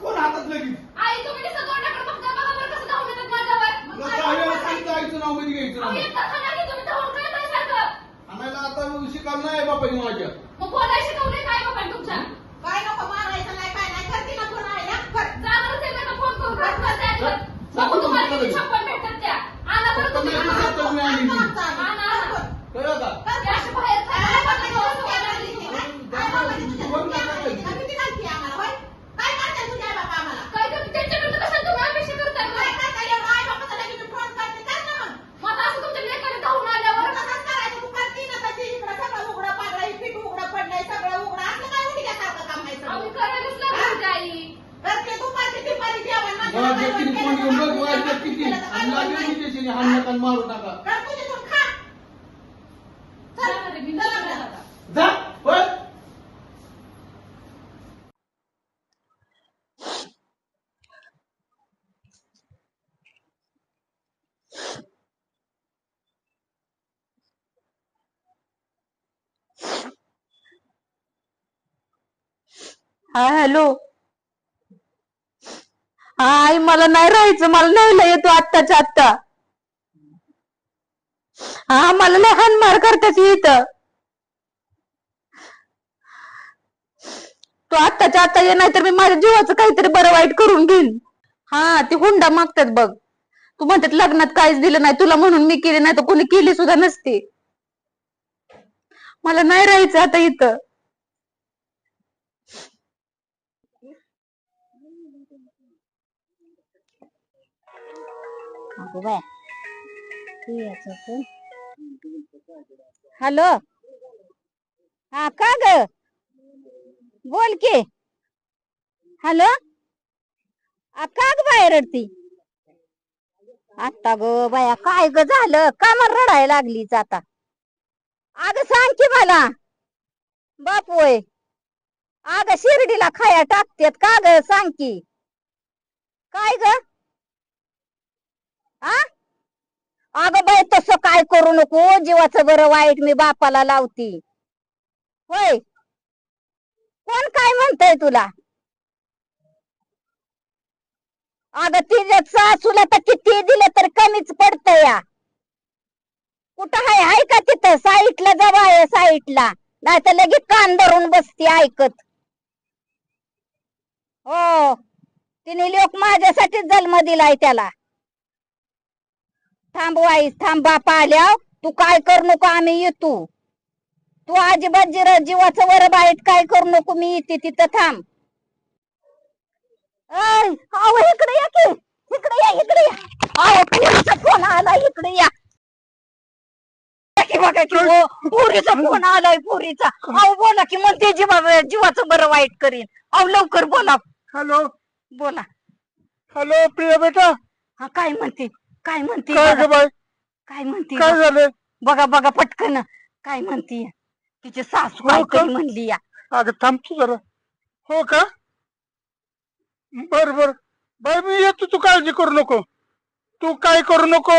Phone हातात लगेच. आई, तुम्ही आईचं नाव घ्यायचं अहो, नाही. धावून काय आता नाही माझ्या. नको मारायचं नाही काय नाही. करते ना फोन त्यांना फोन कर. मारू नका कर तुझी तू खा जा रे, बिनधास्त चला, जा आता. जा होय हा हॅलो. हा आई मला नाही राहायचं मला न्यायला येतो आत्ताच्या आत्ता. हा मला नाही हानमार करताच इथं. तू आत्ताच्या आत्ता ये नाही तर मी माझ्या जीवाचं काहीतरी बरं वाईट करून घेईन. हा ते हुंडा मागतात बघ. तू म्हणतात लग्नात काहीच दिलं नाही तुला म्हणून मी केली नाही तर कोणी केली सुद्धा नसते. मला नाही राहायचं आता इथं. हॅलो. हा का ग? बोल की. हॅलो. आ, का ग बाहेर रडती? आता ग बाया काय ग झालं? का मग रडायला लागलीच आता? अग सांग की मला. बापोय अग शिर्डीला खाया टाकतेत का ग? सांग की. काय ग? आ? अगं बाई तसं काय करू नको. जीवाचं बरं वाईट मी बापाला लावती. होय. कोण काय म्हणतय तुला? अगं तिच्या सासूला तर किती दिलं तर कमीच पडत या कुठं हाय? हाय का तिथं? साईटला जवळ आहे साईटला. नाही तर लगेच कान धरून बसती ऐकत. हो. तिने लोक माझ्यासाठीच जन्म दिलाय त्याला. थांब वाईस थांब बापा आल्या तू काय करू नको आम्ही येतो. तू अजिबात जिर जीवाचं वर बाईट काय करू नको मी येते तिथं थांब. अहो इकडे या की. इकडे या इकडे या. अहो पुरीचा फोन आला इकडे या. या की बघा की हो, पुरीचा फोन आलाय पुरीचा. अहो बोला की म्हणते जीवा जीवाचं बरं वाईट करीन. अहो लवकर बोला. हॅलो. बोला. हॅलो प्रिया बेटा. हा काय म्हणते? काय म्हणते काय ग बाय काय म्हणते काय झालं बघा बघा पटकन. काय म्हणती? तिची सासू हो का? काहीतरी म्हणली या. अगं थांब जरा. हो का? बर बर. बाय मी येतो तू काळजी करू नको. तू काय करू नको?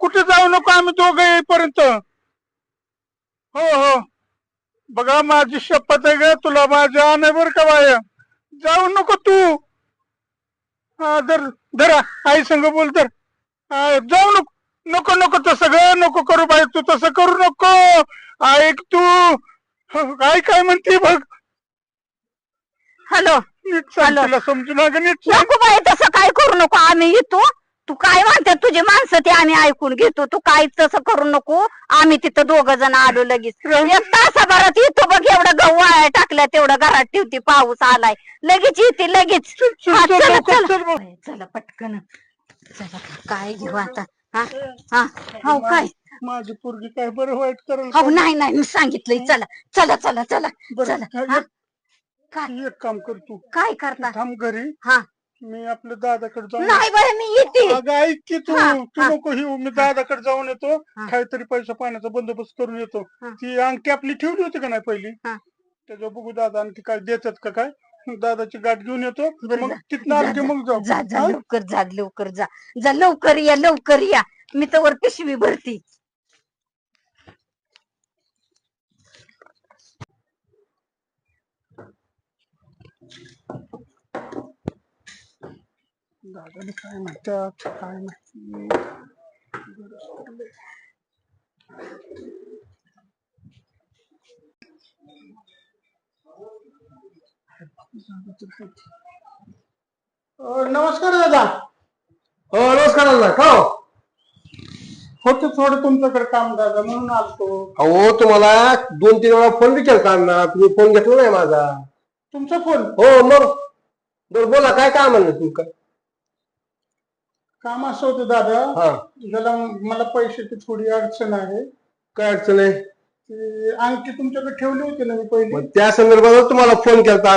कुठे जाऊ नको आम्ही दोघं येईपर्यंत? हो हो. बघा माझी शपथ आहे ग तुला माझ्या बर का बाय? जाऊ नको तू. हा धर धरा आई संग बोल तर जाऊ नको नको नको तसं ग नको करू बाई तू तसं करू नको. ऐक तू. काय काय म्हणते बघ. हॅलो. हॅलो. समजू नको बाई तसं काय करू नको आम्ही येतो तू काय म्हणते तुझी माणसं ते आम्ही ऐकून घेतो. तू काय तसं करू नको. आम्ही तिथं दोघ जण आलो लगेच. एक तासाभरात येतो बघ एवढं गहू टाकल्या तेवढं घरात ठेवते पाऊस आलाय. लगेच येते लगेच. चला पटकन. चला काय घेऊ आता? हा? हा? हो काय? माझी पोरगी काय बरं वाईट करेल हो नाही नाही मी सांगितलंय. चला चला चला चला बरं, चला. हा, एक एक काम कर तू. काय करता? थांब घरी. हा. मी आपल्या दादाकडे जाऊन नाही बाई मी येते. अगं ऐक की तू. हा, तू हा. नको येऊ. मी दादाकडे जाऊन येतो. हा. काहीतरी पैसा पाण्याचा बंदोबस्त करून येतो. हा. ती अंगठी आपली ठेवली होती का नाही पहिली? हा. त्याच्या बघू दादा आणखी काय देतात का काय? दादाची गाठ घेऊन येतो मग तिथनं मग जाऊ जा. जा लवकर जा लवकर जा. जा लवकर या लवकर या. मी तर वर पिशवी भरती. काय म्हणतात काय माहिती. नमस्कार दादा। हो नमस्कार दादा का हो? होतं थोडं तुमच्याकडे काम दादा म्हणून आलतो. अहो तुम्हाला दोन तीन वेळा फ़ोन बी ना तुम्ही फ़ोन घेतला नाही माझा. तुमचा फ़ोन हो मग. बरं बोला काय काम म्हणलं तुमचं काम असं होतं दादा हा. मला पैशाची थोडी अडचण आहे. काय अडचण आहे? ती अंगठी तुमच्याकडे ठेवली होती ना मी पहिली? मग त्या संदर्भात तुम्हाला फ़ोन केलता